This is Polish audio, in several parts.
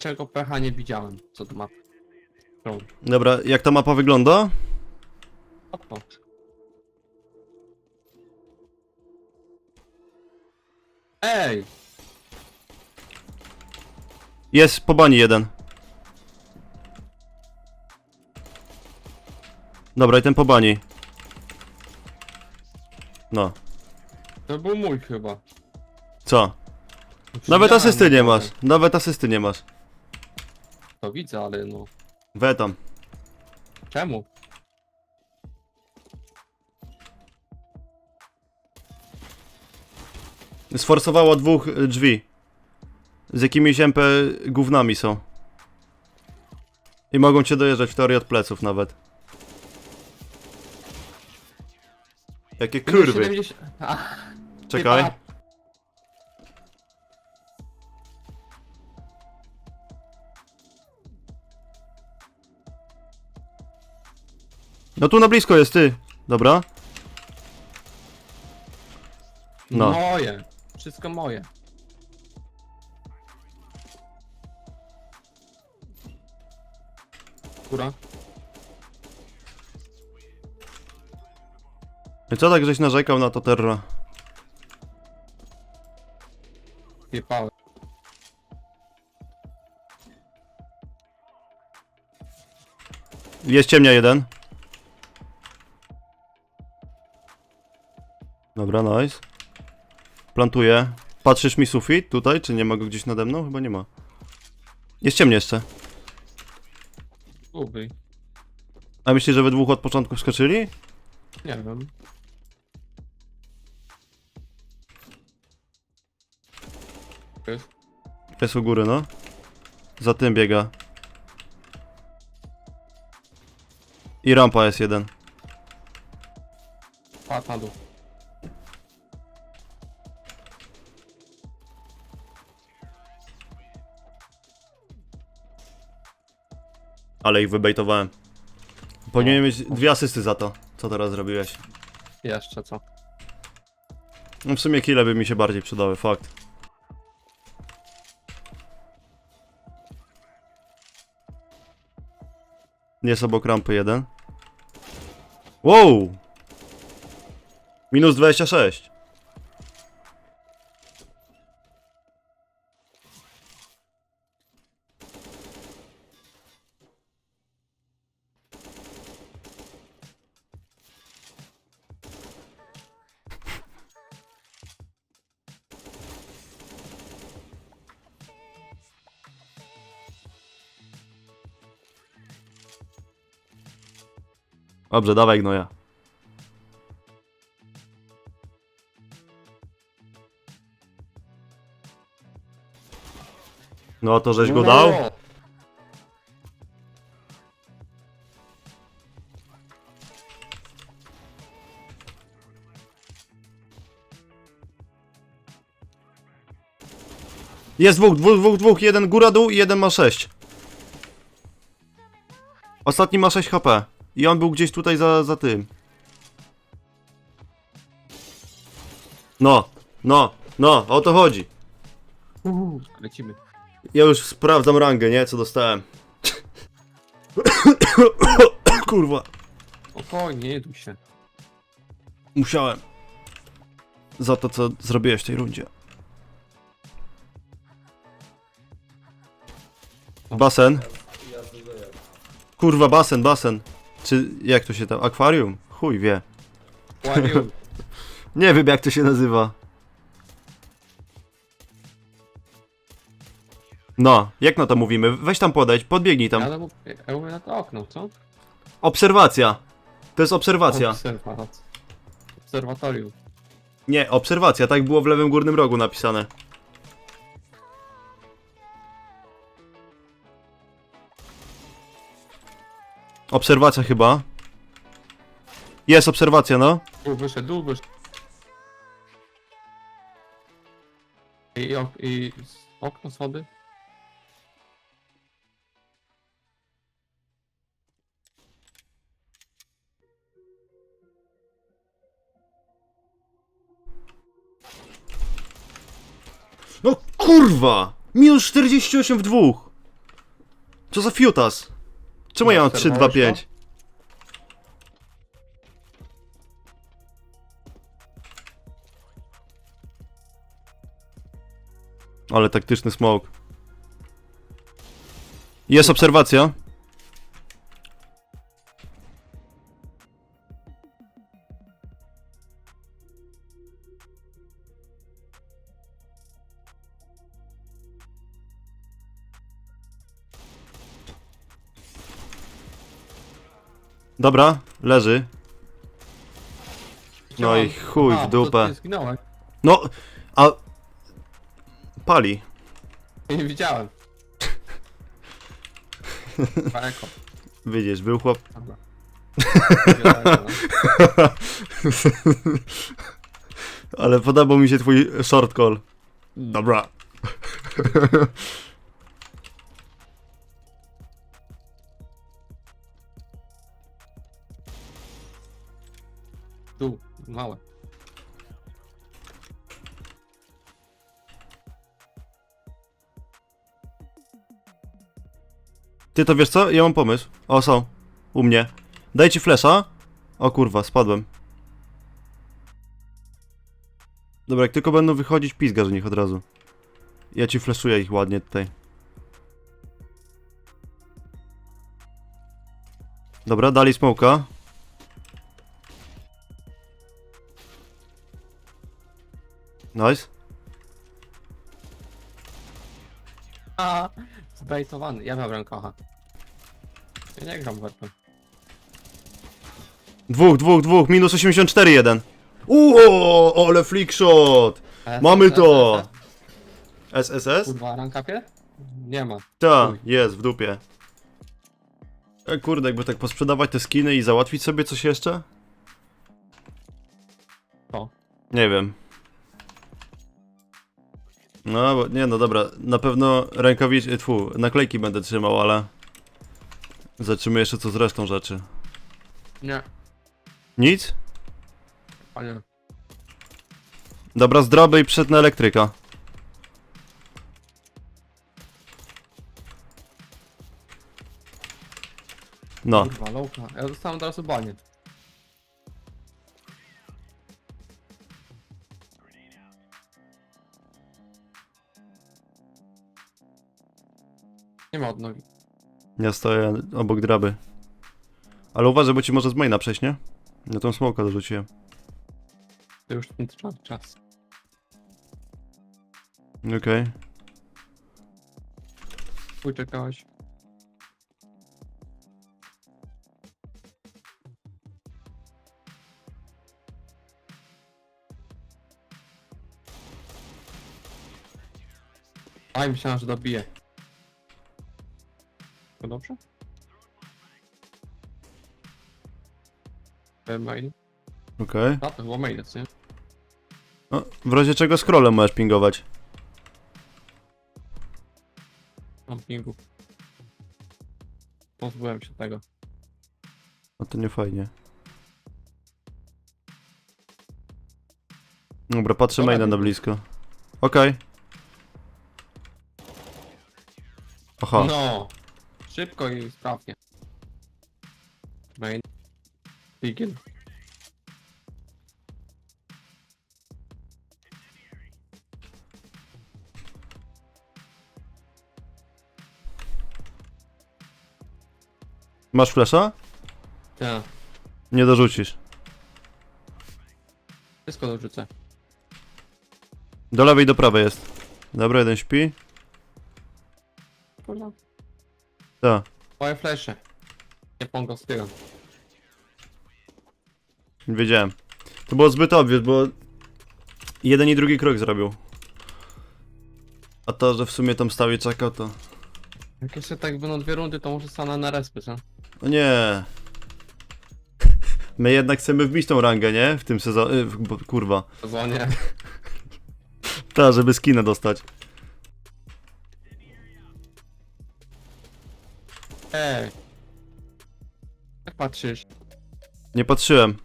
czego pecha nie widziałem, co to ma. No, Dobra, jak ta mapa wygląda? oto. Ej! Jest po bani jeden. Dobra, i ten po bani. No. To był mój chyba. Co? Nawet Widziałem asysty nie masz. Nawet asysty nie masz. To widzę, ale no. Wetam. Czemu? Sforsowało dwóch y, drzwi. Z jakimiś MP gównami są. I mogą cię dojeżdżać w teorii od pleców nawet. Jakie kurwy. 70... Ach, Czekaj. chyba- No tu na blisko jest ty. Dobra. No. Moje. Wszystko moje. Kura? I co tak żeś narzekał na to terra? Jepałem. Jest ciemnia jeden. Dobra, nice. Plantuję. Patrzysz mi sufit tutaj, czy nie ma go gdzieś nade mną? Chyba nie ma. Jest ciemnie jeszcze. Guby. A myślisz, że we dwóch od początku wskoczyli? Nie wiem. Jest. Jest u góry, no. Za tym biega. I rampa jest jeden. Na dół. Ale ich wybejtowałem. Powinienem mieć dwie asysty za to, co teraz zrobiłeś. Jeszcze co? No w sumie kile by mi się bardziej przydały, fakt. Jest obok rampy jeden. Wow! Minus 26. Dobrze, dawaj gnoja. No to żeś go dał? No. Jest dwóch, dwóch, dwóch, dwóch. Jeden góra, dół i jeden ma 6. Ostatni ma 6 HP. I on był gdzieś tutaj za, za tym. No, no, no, o to chodzi. Uuu, Lecimy. Ja już sprawdzam rangę, nie? Co dostałem. Kurwa. Spokojnie, nie duj się. Musiałem. Za to, co zrobiłeś w tej rundzie. Basen. Kurwa, basen, basen. Czy jak to się tam? Akwarium? Chuj wie. Łaził. Nie wiem, jak to się nazywa. No, jak na to mówimy? Weź tam podejdź, podbiegnij tam. Ale ja mówię na to okno, co? Obserwacja. To jest obserwacja. Obserwac. Obserwatorium. Nie, obserwacja, tak było w lewym górnym rogu napisane. Obserwacja chyba. Jest obserwacja, no. Dół wyszedł, dół wyszedł. I, ok- i okno, schody? No kurwa! Minus 48 w dwóch! Co za fiutas? Czemu ja mam 3, 2, 5? Ale taktyczny smoke. Jest obserwacja. Dobra, leży. No i chuj w dupę. zginąłem. No, a... Pali. Nie widziałem. Widzisz, był chłop... Dobra. Ale podobał mi się twój short call. Dobra. małe. Ty to wiesz co? Ja mam pomysł. O, są. U mnie. Daj ci flesza. O kurwa, spadłem. Dobra, jak tylko będą wychodzić, pizgasz w nich od razu. Ja ci fleszuję ich ładnie tutaj. Dobra, dali smoka. Nice. A, zbejtowany. Ja miałem kocha. Ja nie gram w weapon. Dwóch, dwóch, dwóch, minus 84 jeden. Uuu, ale flickshot! E, Mamy e, to! e, e. SSS? Kurwa, rankapie? Nie ma. Ta, jest w dupie. E, kurde, jakby tak posprzedawać te skiny i załatwić sobie coś jeszcze? Co? Nie wiem. No, bo, nie no dobra, na pewno rękawice, tfu, naklejki będę trzymał, ale... Zobaczymy jeszcze co z resztą rzeczy. Nie, Nic? panie. Dobra, zdroby i przed na elektryka. No, Kurwa. Ja dostałem. Nie ma odnogi. ja stoję obok draby. Ale uważaj, bo ci może z maina przejść, nie? Ja tą smoka dorzuciłem. To już ten czas. czas. Okej. Chuj czekałeś. A myślałem, że dobije. Dobrze? E, Main? Okej. A to chyba main, co nie? No, w razie czego scrollem możesz pingować. Mam pingu. Pozbyłem się tego. No to nie fajnie. Dobra, patrzę Dobra, maina na blisko. Okej. Aha, No! Szybko i sprawnie. Main. Begin. masz flesza? Tak. Nie dorzucisz. Wszystko dorzucę. Do lewej i do prawej jest. Dobra, jeden śpi. Tak. Moje flesze. Nie pongo z tyłu. Wiedziałem. To było zbyt obvious, bo jeden i drugi krok zrobił. A to, że w sumie tam stał i czekał, to... Jak jeszcze tak będą dwie rundy, to może stanę na respy, co? O nie. My jednak chcemy wbić tą rangę, nie? W tym sezonie... y, bo- Kurwa. W sezonie. Ta, żeby skinę dostać. Ej. Jak patrzysz? Nie patrzyłem.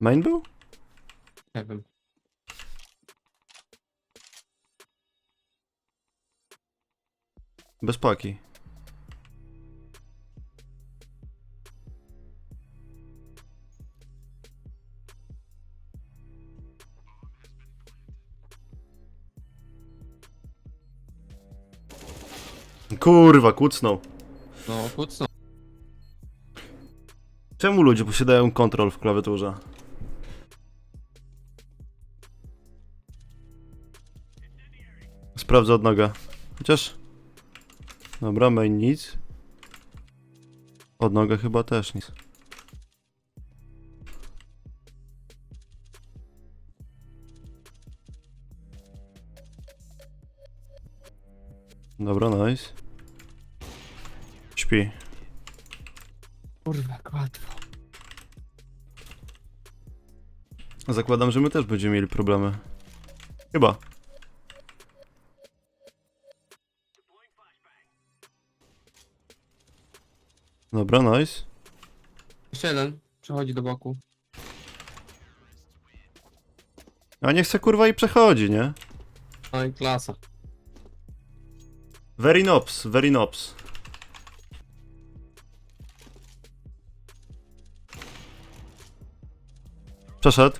Main był? Nie wiem. Bez paki. Kurwa, kucnął. No, kucno. Czemu ludzie posiadają kontrol w klawiaturze? Sprawdzę od noga. Chociaż... Dobra, main nic. Od noga chyba też nic. Dobra, nice. Śpi. Kurwa, jak łatwo. Zakładam, że my też będziemy mieli problemy. Chyba. Dobra, nice. Jeszcze jeden. Przechodzi do boku. A nie chce kurwa i przechodzi, nie? No i klasa. Very nops, very nops. Przeszedł.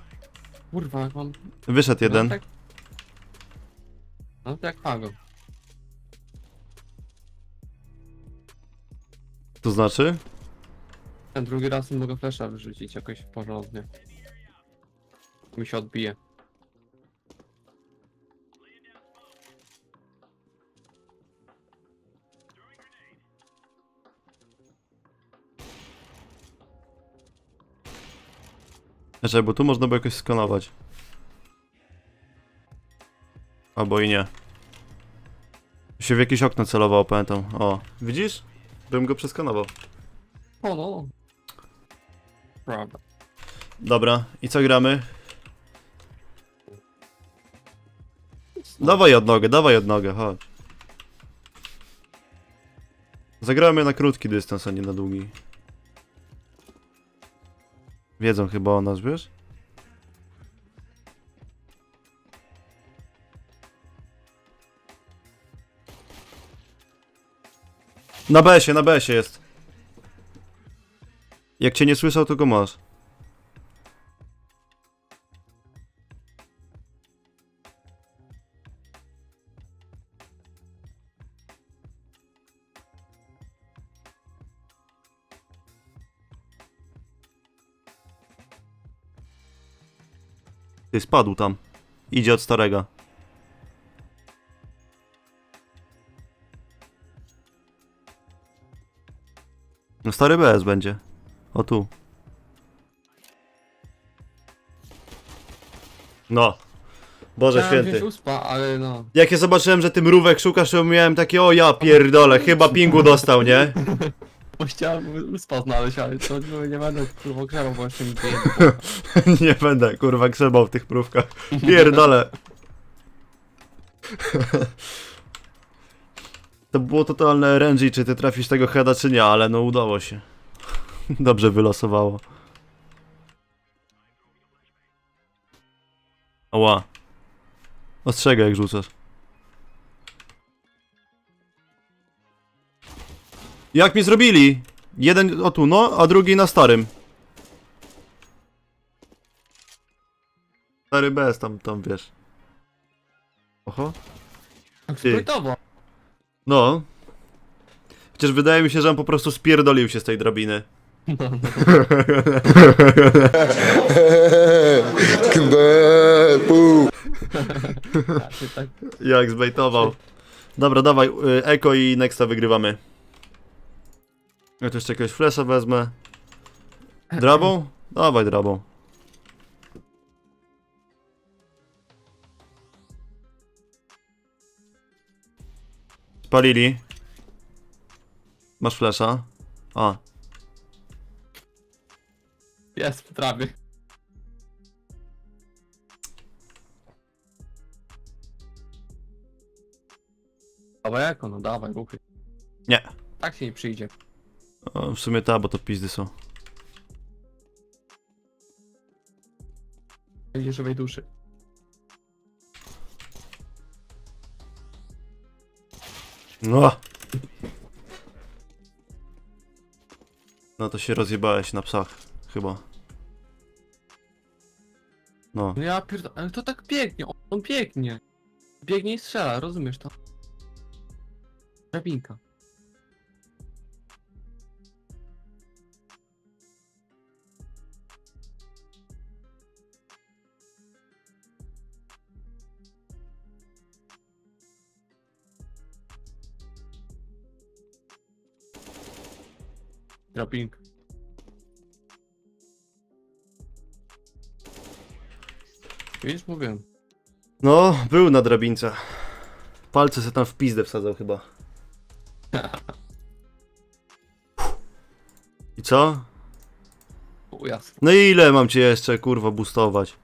Kurwa, jak mam... Wyszedł jeden. No, tak... no to jak pago. To znaczy? Ten drugi raz nie mogę flesza wyrzucić jakoś porządnie. Mi się odbije. Znaczy, bo tu można by jakoś skanować. Albo i nie. Się w jakieś okno celowało, pamiętam. O, widzisz? Bym go przeskanował. O no. Prawda. Dobra, i co gramy? Dawaj odnogę, dawaj odnogę, chodź. Zagramy na krótki dystans, a nie na długi. Wiedzą chyba o nas, wiesz? Na BS-ie, na BS-ie jest. Jak cię nie słyszał, to go masz. Spadł tam. Idzie od starego. No stary BS będzie. O tu. No. Boże Chciałem wziąć święty. uspa, ale no. Jak ja zobaczyłem, że ty mrówek szukasz, to miałem takie, o ja pierdolę, chyba pingu dostał, nie? Bo chciałem uspa znaleźć, ale to nie, będę kurwa grzebał, bo jeszcze mi. Nie będę, kurwa, grzebał w tych mrówkach. Pierdolę. To było totalne RNG, czy ty trafisz tego heada, czy nie, ale no udało się. Dobrze wylosowało. Ała. Ostrzegaj jak rzucasz. Jak mi zrobili? Jeden o tu, no, a drugi na starym. Stary bez tam, tam wiesz. Oho. Tak Ty. sprytowo. No. Chociaż wydaje mi się, że on po prostu spierdolił się z tej drabiny. Tak, się tak. Jak zbejtował. Dobra, dawaj, y, Eko i Nexta wygrywamy. Ja tu jeszcze jakiegoś flasha wezmę. Drabą? Dawaj drabą. Spalili. Masz flasha? A, Jest w trawie. Dawaj jako, no dawaj, ruchy. Nie. Tak się nie przyjdzie. O, w sumie ta, bo to pizdy są. Żywej duszy. No! No to się rozjebałeś na psach, chyba. No. No ja pierd... Ale to tak biegnie, on biegnie. Biegnie i strzela, rozumiesz to? Drabinka. Drabinka. Widzisz, mówiłem. No, był na drabince. Palce se tam w pizdę wsadzał chyba. I co? No i ile mam cię jeszcze kurwa boostować?